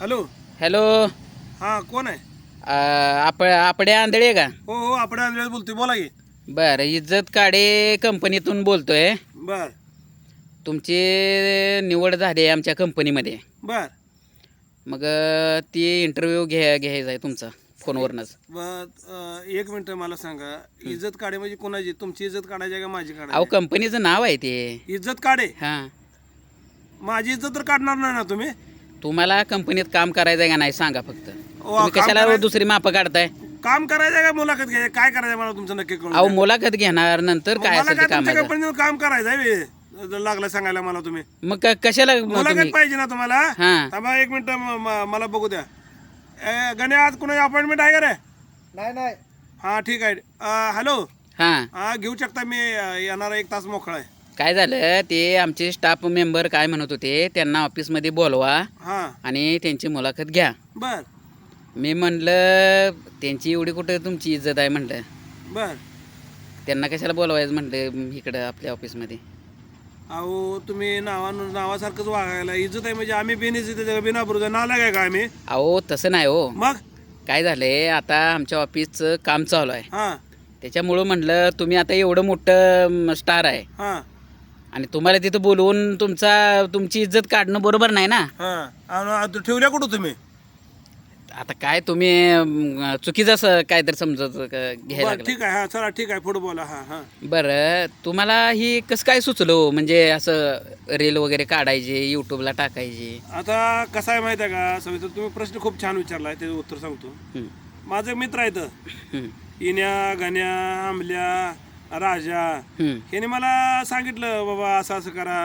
Hello. Hello. हां कोण आहे? आप आपडे आंधळे का? हो हो आपण वेळेस बोलतोय बोला की. बरं इज्जत काडे कंपनीतून बोलतोय. बर. तुमची निवड झाली आहे आमच्या कंपनीमध्ये. बर. मग ती इंटरव्ह्यू घ्या घ्यायचा आहे तुमचा फोनवरनंच. बर अं, एक मिनिट मला सांगा. इज्जत काढे म्हणजे कोणाची? तुमची इज्जत काढायची आहे का माझी अहो काढायची कंपनीचं नाव आहे ते. इज्जत काढे हां. माझी इज्जत तर काढणार नाही ना तुम्ही? तुम्हाला कंपनीत काम करायचं आहे का नाही सांगा फक्त. तुम्ही काम कशाला करायचं- दुसरी मापं काढताय? काम करायचं आहे का मुलाखत घ्यायची? काय करायचं आहे मला तुमचं नक्की अहो द्या. मुलाखत घेणार नंतर काय मला असेल काय ते तुमच्या कामाचं? कंपनीत काम करायचं आहे बे? जर लागलं सांगायला मला तुम्ही. मग क- कशाला मग मुलाखत तुम्ही पाहिजे ना तुम्हाला? हां. थांबा एक मिनिट मला बघू द्या. ए, गणे आज कुणाची अपॉइंटमेंट आहे का रे? नाही नाही. हां ठीक आहे. अं, हॅलो. हां. हा घेऊ शकता मी अं, येणारा एक तास मोकळा आहे. काय झालं ते आमचे स्टाफ मेंबर काय म्हणत होते त्यांना ऑफिसमध्ये बोलवा हां. आणि त्यांची मुलाखत घ्या. बर. मी म्हणलं त्यांची एवढी कुठं तुमची इज्जत आहे म्हणलं. बर. त्यांना कशाला बोलवायचं म्हणलं इकडं आपल्या ऑफिसमध्ये अहो तुम्ही नावा नावासारखंच वागायला. इज्जत आहे म्हणजे आम्ही बिनइज्जत बिना बरोबर नालायक आहे का आम्ही? अहो तसं नाही हो. मग? काय झालंय आता आमच्या ऑफिसचं काम चालू आहे. हां. त्याच्यामुळं म्हणलं तुम्ही आता एवढं मोठं स्टार आहे. हां. आणि तुम्हाला तिथं बोलवून तुमचा तुमची इज्जत काढणं बरोबर नाही ना? हां. ठेवल्या कुठं तुम्ही? आता काय तुम्ही अं, चुकीचं असं काहीतरी समजत क- घ्यायला बरं लागलं. ठीक आहे. हां चला ठीक आहे. पुढे बोला. हां हां. बरं तुम्हाला ही कसं काय सुचलं हो? म्हणजे असं रील वगैरे काढायची यूट्यूबला टाकायची? आता कसं आहे माहिती आहे का सविता तुम्ही प्रश्न खूप छान विचारला आहे त्याचं उत्तर सांगतो. हं, माझे मित्र आहेत हं, इन्या गण्या आंबल्या राजा. ह्याने मला सांगितलं बाबा असं असं करा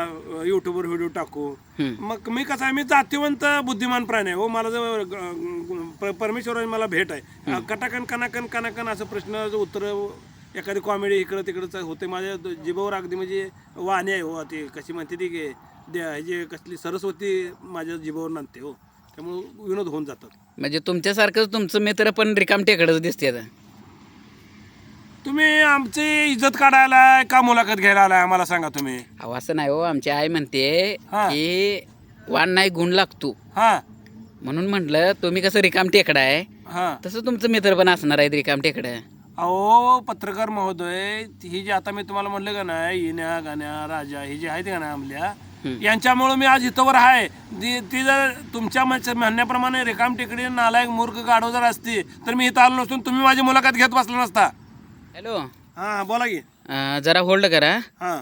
युट्यूबवर व्हिडिओ टाकू. मग मी कसं आहे मी जातीवंत बुद्धिमान प्राणी आहे. हो मला जर परमेश्वराने मला भेट आहे. कटाकन कनाकन कनाकन असं प्रश्नाचं उत्तर एखादी कॉमेडी इकडं तिकडं होते. माझ्या जिभावर अगदी म्हणजे वाणी आहे. हो ती कशी म्हणते ती ह्याची कसली सरस्वती माझ्या जिभावर नांदते. हो त्यामुळे विनोद होऊन जातात. म्हणजे तुमच्यासारखंच तुमचं मित्र पण रिकाम टेकडच दिसते आता. तुम्ही आमची इज्जत काढायला का मुलाखत घ्यायला आलाय? आम्हाला सांगा तुम्ही. अहो असं नाही हो. आमची आई म्हणते हा. की वाण नाही गुण लागतो. हां. म्हणून म्हटलं तुम्ही कसं रिकाम टेकडा आहे? हां. तसं तुमचं मित्र पण असणार आहेत रिकाम टेकडं. अहो पत्रकार महोदय ही जी आता मी तुम्हाला म्हणलं का नाही इन्या गाण्या राजा ही जी आहेत का ना आमल्या यांच्यामुळं मी आज इथंवर आहे. ती ती जर तुमच्या म्हण- म्हणण्याप्रमाणे रेखाम टेकडी नालायक मूर्ख गाढव जर असती तर मी इथं आलो नसून तुम्ही माझी मुलाखत घेत बसला नसता. हॅलो. हां बोला की. अं, जरा होल्ड करा. हां.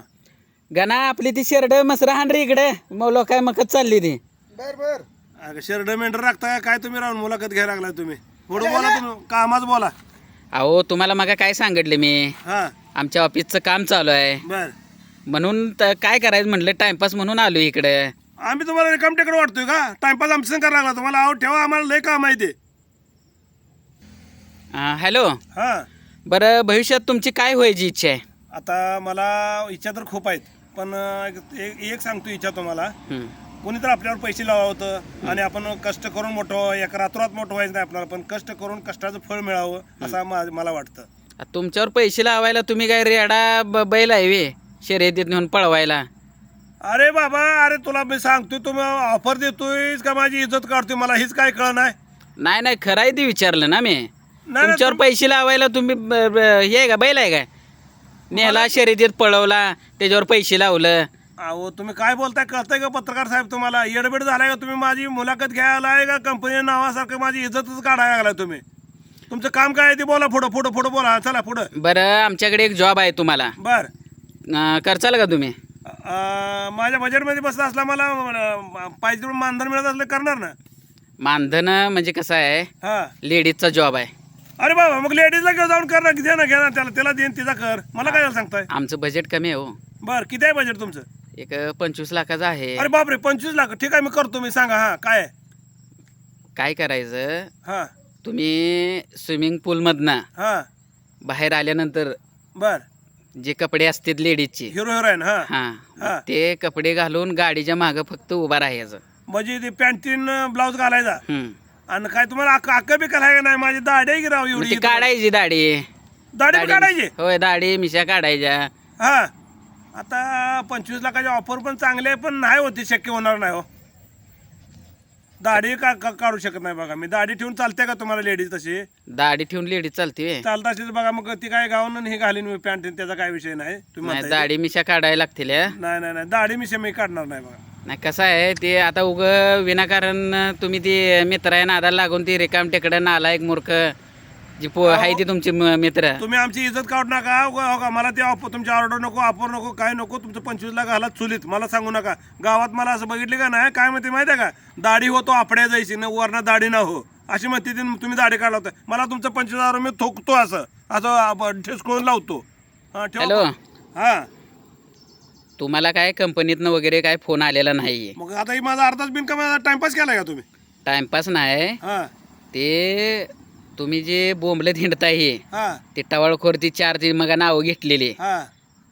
गाना आपली ती शेरड मसरा हाण रे इकडे. मग लोक काय मकत चालली ती. बर बर. अगं शर्ट मेंढर राखता काय तुम्ही राहून मुलाखत घ्यायला लागलाय तुम्ही? पुढे बोला तुम्ही कामाच बोला. अहो तुम्हाला मग काय सांगितले मी? हां. आमच्या ऑफिसचं काम चालू आहे. बर. म्हणून त- काय करायचं म्हटलं टाइमपास म्हणून आलो इकडे. आम्ही तुम्हाला रिकाम टेकड वाटतोय का? टाइमपास आमचं करायला लागला तुम्हाला आहो ठेवा आम्हाला लय काम आहे ते. हॅलो. हां. बरं भविष्यात तुमची काय व्हायची इच्छा आहे? आता मला इच्छा तर खूप आहेत पण एक एक सांगतो इच्छा तुम्हाला. हं. कोणी तर आपल्यावर पैसे लावा होतं आणि आपण कष्ट करून मोठं व्हावं एका रातोरात मोठं व्हायचं नाही आपल्याला पण कष्ट करून कष्टाचं फळ मिळावं असं मा- मला वाटतं. आ, तुमच्यावर पैसे लावायला तुम्ही काय रेडा ब- बैल आहे वे शर्यतीत नेऊन पळवायला? अरे बाबा अरे तुला मी सांगतोय तुम्ही ऑफर देतोय का माझी इज्जत काढतोय मला हीच काय कळ नाही. नाही नाही खरं आहे ते विचारलं ना मी. नाही, तुमच्यावर पैसे लावायला तुम्ही ब- ब- हे आहे का बैल आहे काय? नेला शर्यतीत पळवला त्याच्यावर पैसे लावलं. अहो तुम्ही काय बोलताय? कळतंय का पत्रकार साहेब तुम्हाला? येडबेड झालाय का तुम्ही? माझी मुलाखत घ्यायला आहे का? कंपनी नावासारखं माझी इज्जतच काढायला लागलाय तुम्ही. तुमचं काम काय आहे ते बोला पुढं पुढं पुढं बोला. चला पुढं. बरं आमच्याकडे एक जॉब आहे तुम्हाला. बर. अं, करचाल का तुम्ही? अं, माझ्या बजेटमध्ये बसला असला मला अं, पाहिजे तेवढं मानधन मिळत असलं करणार ना? मानधन म्हणजे कसं आहे? हा. लेडीजचा जॉब आहे. अरे बाबा मग लेडीजला घेऊन जाऊन कर ना घे ना घे ना त्याला त्याला देईन तिचा कर. मला काय सांगताय? आमचं बजेट कमी आहे हो. बर किती आहे बजेट तुमचं? एक पंचवीस लाखाचं आहे. अरे बापरे पंचवीस लाख. ठीक आहे मी करतो मी सांगा हा काय आहे? काय करायचं? हा. तुम्ही स्विमिंग पूलमधनं हा. बाहेर आल्यानंतर बर. जे कपडे असतात लेडीजचे हिरो हिरोईन हा. हा हा. ते कपडे घालून गाडीच्या मागं फक्त उभा राहायचं. म्हणजे ते पॅन्टीन ब्लाऊज घालायचा? हम्म. आणि काय तुम्हाला अक्क अक्क बी आहे का नाही? माझी दाढी आहे की राव मग एवढी ती काढायची दाढी. दाढी बी काढायची? होय दाढी मिशा काढायच्या. हा. आता पंचवीस लाखाची ऑफर पण चांगली आहे पण नाही होती शक्य होणार नाही हो. दाढी का का- काढू शकत नाही बघा. मी दाढी ठेवून चालते का तुम्हाला लेडीज तशी? दाढी ठेवून लेडीज चालते व्हय. चालत असेल तर बघा मग ती काय गावून हे घालीन पॅन्ट त्याचा काय विषय नाही. तुम्ही नाही म्हणताय दाढी मिशा काढायला लागतील हं. नाही नाही नाही. दाढी मिशा मी काढणार नाही बघा. नाही कसं आहे ते आता उग विनाकारण तुम्ही ते मित्र आहे नादाला लागून ती रिकाम टेकडं नाला एक मूर्ख जी पो आहे ती तुमची म- मित्र. तुम्ही आमची इज्जत काढू नका उगा- हो मला ते ऑफ- तुमची ऑर्डर नको ऑफर नको काय नको तुमचं पंचवीस लाख घाला चुलीत. मला सांगू नका. गावात मला असं बघितले का नाही? काय म्हणते माहिती आहे का? दाढी होतो आपड्या जायची ना वरना दाढी ना हो. अशी म्हणते ती तुम्ही दाढी काढला होता. मला तुमचं पंचवीस हजार मी ठोकतो असं. असं ठेसकळून लावतो. हा ठेवा हॅलो. हा. तुम्हाला काय कंपनीतनं वगैरे काय फोन आलेला नाही मग आता ही माझा अर्धाच बिनकम टाइमपास केलाय का तुम्ही? टाइमपास नाही. हा. ते तुम्ही जे बोंबलं हिंडताय हे हा. ते टवाळखोर ती चार ती मग नावं घेतलेली. हा.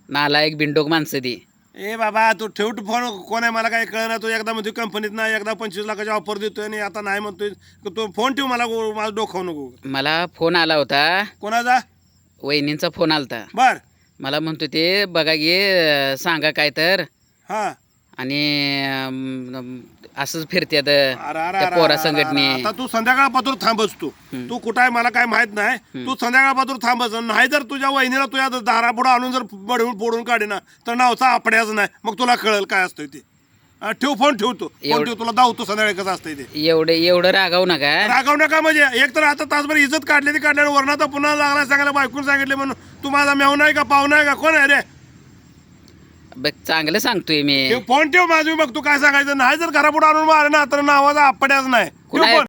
नाला एक बिंडोक माणसं ती. ए बाबा तू ठेव तू फोन कोण आहे मला काही कळणार तू एकदा म्हणतो कंपनीत नाही एकदा पंचवीस लाखाची ऑफर देतोय आणि आता नाही म्हणतोय. तू फोन ठेव मला गो- माझं डोखाव नको. मला फोन आला होता. कोणाचा? वहिनींचा फोन आलता. बर. मला म्हणतो ते बघा गे सांगा काय तर. हा. आणि अं, असंच फिरत्यात अरे, अरे, त्या अरे, पोरा अरे, संघटने. अरे, आता तू संध्याकाळपासून थांबस तू. तू कुठं आहे मला काय माहीत नाही. तू संध्याकाळपासून थांबस नाही जर पुढं वहिनीला तुझ्या दारा पुढे आणून जर बडवून फोडून काढेना तर नावचा आपड्याच नाही. मग तुला कळेल काय असतंय ते. ठेव फोन ठेवतो. फोन एवढं- ठेव तुला दावतो संध्याकाळी कसं असतंय ते. एवढं एवढं रागावू नका. रागव नका म्हणजे एक तर आता तासभर इज्जत काढली ती काढल्यावर वरणाचा पुन्हा लागला सांगायला बायकून सांगितले म्हणून. तू माझा मेहून आहे का पाहुणा आहे का कोण आहे रे? बघ चांगलं सांगतोय मी. फोन ठेव माझी बघ तू काय सांगायचं? नाही जर घरापुढे आणून मारे ना तर नावाचा आपड्याच नाही. ठेव कुणा- फोन